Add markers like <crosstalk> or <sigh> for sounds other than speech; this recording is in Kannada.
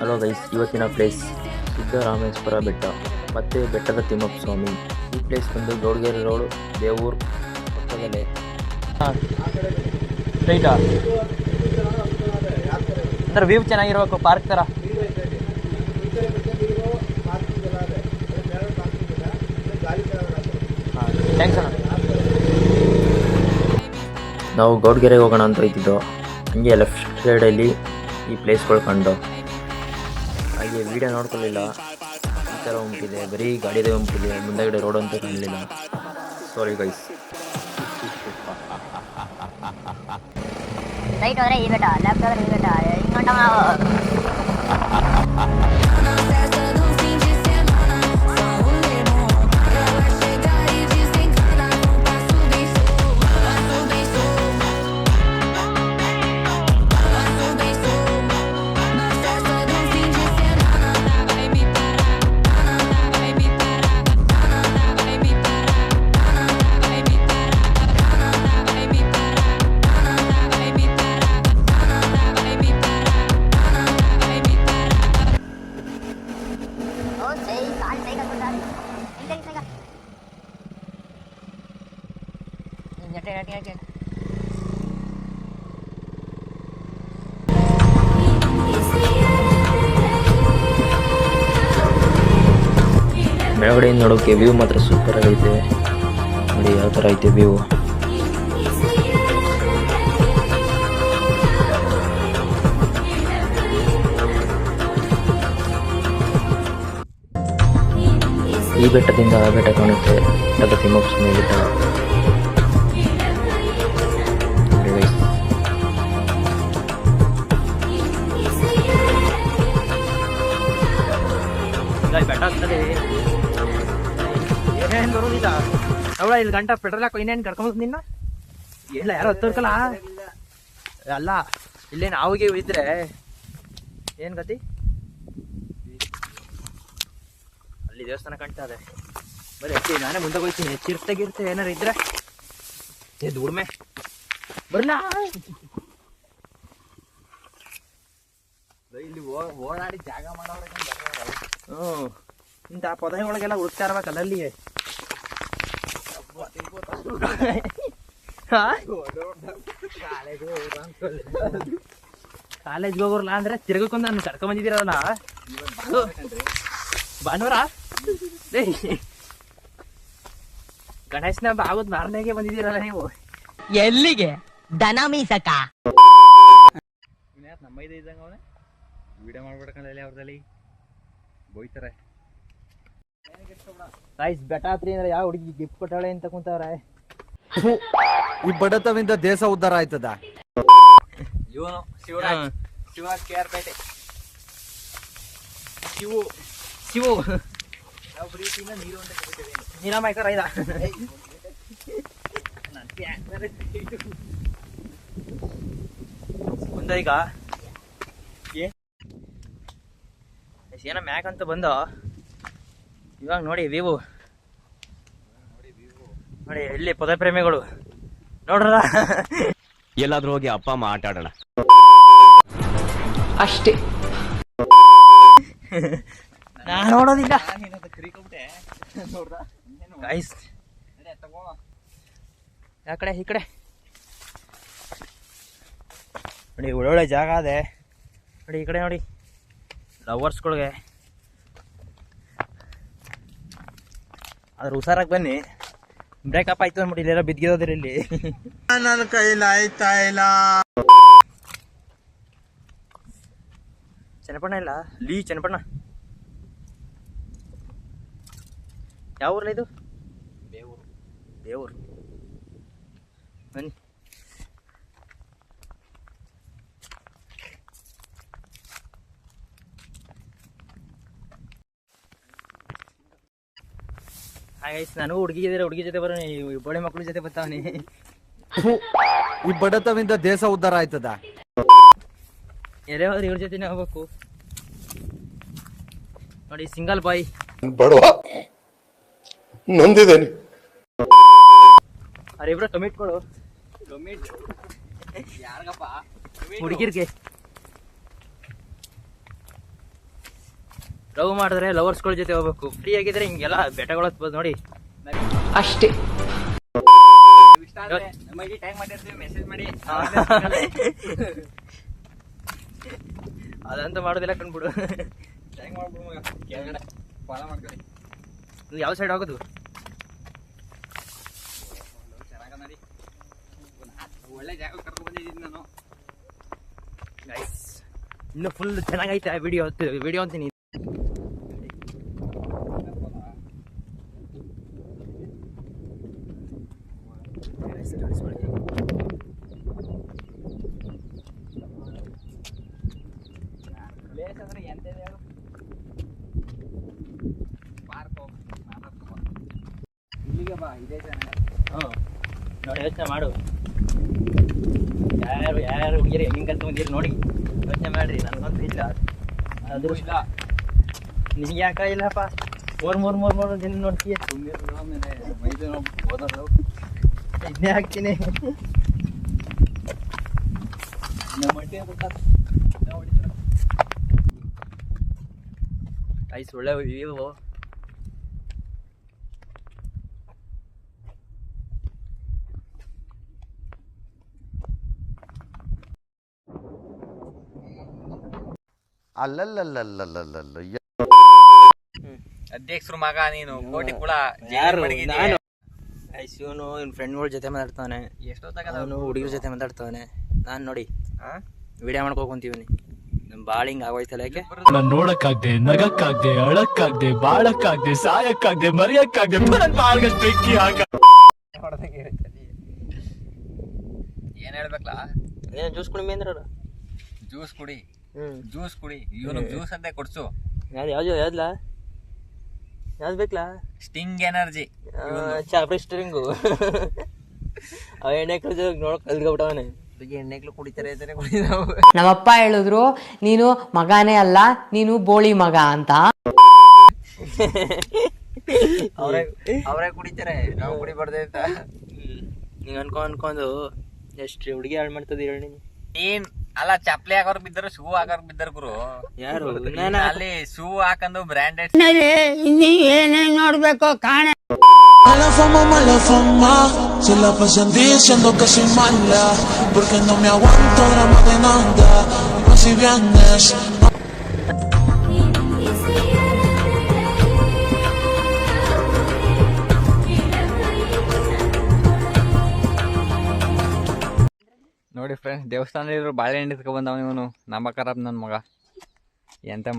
ಹಲೋ ಗೈಸ್ ಇವತ್ತಿನ ಪ್ಲೇಸ್ ಸಿದ್ದರಾಮೇಶ್ವರ ಬೆಟ್ಟ, ಮತ್ತು ಬೆಟ್ಟದ ತಿಮ್ಮಪ್ಪ ಸ್ವಾಮಿ. ಈ ಪ್ಲೇಸ್ ಬಂದು ಗೌಡಗೆರೆ ರೋಡು, ದೇವೂರು ಪಕ್ಕದಲ್ಲೇ. ರೈಟಾ ಅಂದ್ರೆ ವ್ಯೂ ಚೆನ್ನಾಗಿರ್ಬೇಕು ಪಾರ್ಕ್ ಥರ ಥ್ಯಾಂಕ್ಸ್ ಅಣ್ಣ. ನಾವು ಗೌಡ್ಗೆರೆಗೆ ಹೋಗೋಣ ಅಂತ ಇದ್ದಿದ್ದು ಹಂಗೆ ಲೆಫ್ಟ್ ಸೈಡಲ್ಲಿ ಈ ಪ್ಲೇಸ್ಗಳು ಕಂಡು. ಹಾಗೆ ವಿಡಿಯೋ ನೋಡ್ಕೊಳ್ಳಿಲ್ಲ. ಈ ಥರ ಉಂಟಿದೆ. ಬರೀ ಗಾಡಿದೇ ಉಂಟಿದೆ. ಮುಂದೆಗಡೆ ರೋಡ್ ಅಂತ ಕಾಣಲಿಲ್ಲ ಸಾರಿ ಗೈಸ್ ರೈಟ್ ಹೋದ್ರೆ ಈ ಬೆಟ್ಟ ಲೆಫ್ಟ್ ಹೋದ್ರೆ ಈ ಬೆಟ್ಟ. ಹಿಂಗ್ ನಟೆ ಮೇಲ್ಗಡೆಯಿಂದ ನೋಡೋಕೆ ವ್ಯೂ ಮಾತ್ರ ಸೂಪರ್ ಆಗೈತೆ. ನೋಡಿ ಯಾವ ಥರ ಐತೆ ವ್ಯೂ. ಈ ಬೆಟ್ಟದಿಂದ ಆ ಬೆಟ್ಟ ಕಾಣುತ್ತೆ. ಬೆಟ್ಟದ ತಿಮ್ಮಪ್ಪ ಸ್ವಾಮಿ ಇಲ್ಲಿ ಗಂಟ ಪೆಟ್ರೋಲ್ ಹಾಕೋ, ಇನ್ನೇನು ಕರ್ಕೊಂಡ್ ನಿನ್ನ ಇಲ್ಲ, ಯಾರೋ ಹತ್ತಿರ್ಕಲ್ಲ ಅಲ್ಲ ಇಲ್ಲೇನು ಆವಿಗೆ ಇದ್ರೆ ಏನ್ ಗತಿ? ಅಲ್ಲಿ ದೇವಸ್ಥಾನ ಕಾಣ್ತಾ ಇದೆ. ಬರೀ ಹೆಚ್ಚಿ ನಾನೇ ಮುಂದೆ ಹೋಗ್ತೀನಿ. ಚಿರ್ತೆ ಗಿರ್ತೆ ಏನಾರು ಇದ್ರೆ? ಏ, ದುಡ್ಮೆ. ಬರ್ಲ? ಇಲ್ಲಿ ಓಡಾಡಿ ಜಾಗ ಮಾಡೋರೆ ಹ್ಞೂ ಇಂಥ ಪೊದೆಗಳಿಗೆಲ್ಲ ಹುಡುಕ್ತಾ ಇರ್ಬೇಕಲ್ಲ ಅಲ್ಲಿ ಕಾಲೇಜ್ಗೆ ಹೋಗೋರ್ಲ ಅಂದ್ರೆ ತಿರ್ಗಕ್ಕೊಂದು ನಾನು ಕರ್ಕೊಂಡ್ ಬಂದಿದ್ದೀರಲ್ಲ ಭಾನುವಾರ? ಗಣೇಶನ ಹಬ್ಬ ಆಗೋದ್ ಮಾರನೆಗೆ ಬಂದಿದ್ದೀರಲ್ಲ ನೀವು. ಎಲ್ಲಿಗೆ? ದನ ಮೀಸಕ. ನಮ್ಮ ಇದೆ ಇದ್ದಂಗ ಅವನೇ ವಿಡಿಯೋ ಮಾಡ್ಬಿಡಕಲ್ಲ ಅವ್ರದಲ್ಲಿ. ಬೋಯ್ತಾರೆ ಗೈಸ್ ಬೆಟ್ಟ ಹತ್ರಿ ಅಂದ್ರೆ ಯಾವ ಹುಡುಗಿ ಗಿಫ್ಟ್ ಕೊಟ್ಟಾಳೆ ಅಂತ ಕುಂತವ್ರೆ? ಈ ಬಡತವಿಂದ ದೇಶ ಉದ್ಧಾರ ಆಯ್ತದ? ಇವನು ಶಿವರಾಜ್ ಶಿವ ಕೆ ಆರ್ ಪೇಟೆ ಶಿವು ಶಿವು. ನಾವು ಪ್ರೀತಿಯಿಂದ ನೀರು ಅಂತ ಕರಿತೇವೆ ಇದ ಬಂದ ಈಗ. ಏನ ಮ್ಯಾಕ್ ಅಂತ ಬಂದು? ಇವಾಗ ನೋಡಿ ವಿವು. ನೋಡಿ ಇಲ್ಲಿ ಪದ ಪ್ರೇಮಿಗಳು ನೋಡ್ರ ಎಲ್ಲಾದ್ರೂ ಹೋಗಿ ಅಪ್ಪ ಅಮ್ಮ ಆಟ ಆಡೋಣ. ನಾನು ನೋಡೋದಿಲ್ಲ. ಗೈಸ್ ಆ ಕಡೆ ಈ ಕಡೆ. ನೋಡಿ ಒಳ್ಳೊಳ್ಳೆ ಜಾಗ ಅದೇ. ನೋಡಿ ಈ ಕಡೆ ನೋಡಿ. ಲವರ್ಸ್ಗಳಿಗೆ ಆದ್ರೆ ಹುಷಾರಾಗಿ ಬನ್ನಿ. ಬ್ರೇಕಪ್ ಆಯ್ತು ಅಂದ್ಬಿಟ್ಟು ಇಲ್ಲೆಲ್ಲ ಬಿದ್ದಿರೋದ್ರಿ ಇಲ್ಲಿ. ನನ್ನ ಕೈಲಿ ಆಯ್ತಾ ಇಲ್ಲ? ಚನ್ನಪಣ್ಣ ಇಲ್ಲ? ಲೀ ಚನ್ನಪಣ್ಣ. ಯಾವ ಊರ್ಲ ಇದು? ಬೇವೂರು. ಬೇವೂರು. ಬನ್ನಿ. ಹಾಗೈಸ್ ನಾನು ಹುಡುಗಿ ಜೊತೆ ಹುಡುಗಿ ಜೊತೆ ಬರೋಣ ಬೋಳಿ ಮಕ್ಕಳ ಜೊತೆ ಬರ್ತಾವನಿ. ಈ ಬಡತವಿಂದ ದೇಶ ಉದ್ಧಾರ ಆಯ್ತದ? ಎಲ್ಲೇ ಹೋದ್ರೆ ಇವ್ರ ಜೊತೆನೇ ಹೋಗ್ಬೇಕು. ನೋಡಿ ಸಿಂಗಲ್ ಬಾಯ್. ಬಡವ ನೊಂದಿದ್ದೇನೆ ಟೊಮೆಟ್ ಕೊಡು ಟೊಮೆಟ್ ಯಾರಿಗಪ್ಪ? ಹುಡುಗಿರ್ಗೆ. ಲವ್ ಮಾಡಿದ್ರೆ ಲವರ್ಸ್ಗಳ ಜೊತೆ ಹೋಗ್ಬೇಕು. ಫ್ರೀ ಆಗಿದ್ರೆ ಹಿಂಗೆಲ್ಲ ಬೆಟ್ಟಗಳು ಹತ್ಬೋದು ನೋಡಿ. ಅಷ್ಟೇ. ಅದಂತೂ ಮಾಡೋದಿಲ್ಲ ಕಂಡ್ಬಿಡು ಇದು ಯಾವ ಸೈಡ್ ಆಗೋದು ಒಳ್ಳೆ ಜಾಗ ಹೋಗೋದು ನಾನು. ಇನ್ನು ಫುಲ್ ಚೆನ್ನಾಗೈತೆ ವಿಡಿಯೋ ವಿಡಿಯೋ ಅಂತೀನಿ. ನೋಡಿ ಯೋಚನೆ ಮಾಡು. ಯಾರು ಯಾರು ಹುಡುಗಿರಿ ಹೆಂಗೆ ಬಂದಿರಿ ನೋಡಿ. ಯೋಚನೆ ಮಾಡ್ರಿ ನನಗಂತೂ ಇಲ್ಲ. ಅದ್ರ ಇಲ್ಲ. ನಿನಗೆ ಯಾಕ ಇಲ್ಲಪ್ಪ? ಮೂರ್ ಮೂರ್ ಮೂರ್ ಮೂರು ದಿನ ನೋಡ್ತೀಯ? ಇದನ್ನೇ ಹಾಕ್ತೀನಿ. ಐಸ್ ಒಳ್ಳೆ ವ್ಯೂ ಅಲ್ಲಲ್ಲಲ್ಲಲ್ಲಲ್ಲಲ್ಲ ಅಧ್ಯಕ್ಷರು ಮಗ ನೀನು ಕೋಟಿ ಕುಳ ಯಾರು? ನಾನು. ಐಸ್ ಇವನು ಫ್ರೆಂಡ್ಗಳ ಜೊತೆ ಮಾತಾಡ್ತಾವನೆ. ಎಷ್ಟೊತ್ತಾಗ ಅವನು ಹುಡುಗರ ಜೊತೆ ಮಾತಾಡ್ತಾವನೆ. ನಾನು ನೋಡಿ ವಿಡಿಯೋ ಮಾಡ್ಕೋಕೊಂತೀವಿ ನಮ್ಮ ಭಾಳ ಹಿಂಗ ಆಗೋಯ್ತಲ್ಲ ಯಾಕೆ? ನಾನ್ ನೋಡಕ್ಕಾಗ್ದೆ ನಗಕ್ಕಾಗ್ದೆ ಅಳಕ್ಕಾಗ್ದೆ ಬಾಳಕ್ಕಾಗ್ದೆ ಸಾಯಕ್ಕಾಗ್ದೆ ಮರೆಯಕ್ಕಾಗ್ದೆ ನನ್ ಬಾಳ್ಗಷ್ಟ್ ಬೆಂಕಿ ಆಗ ಏನ್ ಹೇಳ್ಬೇಕಲ್ಲ ಏನು ಜ್ಯೂಸ್ ಕುಡಿ ಅಂದ್ರೆ ಜ್ಯೂಸ್ ಕುಡಿ. ಜ್ಯೂಸ್ ಕುಡಿ. ಇವನು ಜ್ಯೂಸ್ ಅಂತ ಕೊಡ್ಸು. ಯಾವ್ದು ಯಾವ್ದು ಯಾವ್ದಲ್ಲ ಯಾವ್ದು ಬೇಕಲ್ಲ ಸ್ಟಿಂಗ್ ಎನರ್ಜಿ. ಚಾಪ್ರಿ ಸ್ಟ್ರಿಂಗು <laughs> ಅವ ಎಣ್ಣೆ ಕಳ್ದ ನೋಡ್ ಕಲ್ತ್ಕೊಬಿಟ್ಟವನೇ. ಎಣ್ಣೆಗ್ಲು ಕುಡಿತಾರೆ ನಮ್ಮಪ್ಪ ಹೇಳಿದ್ರು ನೀನು ಮಗನೇ ಅಲ್ಲ ನೀನು ಬೋಳಿ ಮಗ ಅಂತ. ಅವರೇ ಅವರೇ ಕುಡಿತಾರೆ. ನಾವು ಕುಡಿಬಾರ್ದೆ ಅಂತ. ನೀನು ಅನ್ಕೊ ಅನ್ಕೊಂಡು ಎಷ್ಟು ಹುಡುಗಿ ಹಾಳು ಮಾಡ್ತದ ಹೇಳಿ ನೀನು? ನೀನ್ ಅಲ್ಲಾ ಚಪ್ಪಲಿ ಹಾಕೋರ್ ಬಿದ್ದರು ಶೂ ಹಾಕೋರ್ ಬಿದ್ದರು ಗುರು. ಯಾರು? ಅಲ್ಲಿ ಶೂ ಹಾಕಂದು ಬ್ರಾಂಡೆಡ್ ನೀವ್ ಏನೇ ನೋಡ್ಬೇಕು ಕಾಣೆ ಮಲಫಮ್ಮ ಸಂದೇಶ ಲೋಕ ಸಿಂಹ ಅಲ್ಲ ಬುರ್ಕೊಂದೊಮ್ಮೆ ಒಂದೋರ ದೇವಸ್ಥಾನದಲ್ಲಿ ಬಾಳೆಹಣ್ಣು ಇಸ್ಕೊ ಬಂದವ ಇವನು. ಖರಾಬ್ ನನ್ನ ಮಗ. ಎಂತ ಮಗ?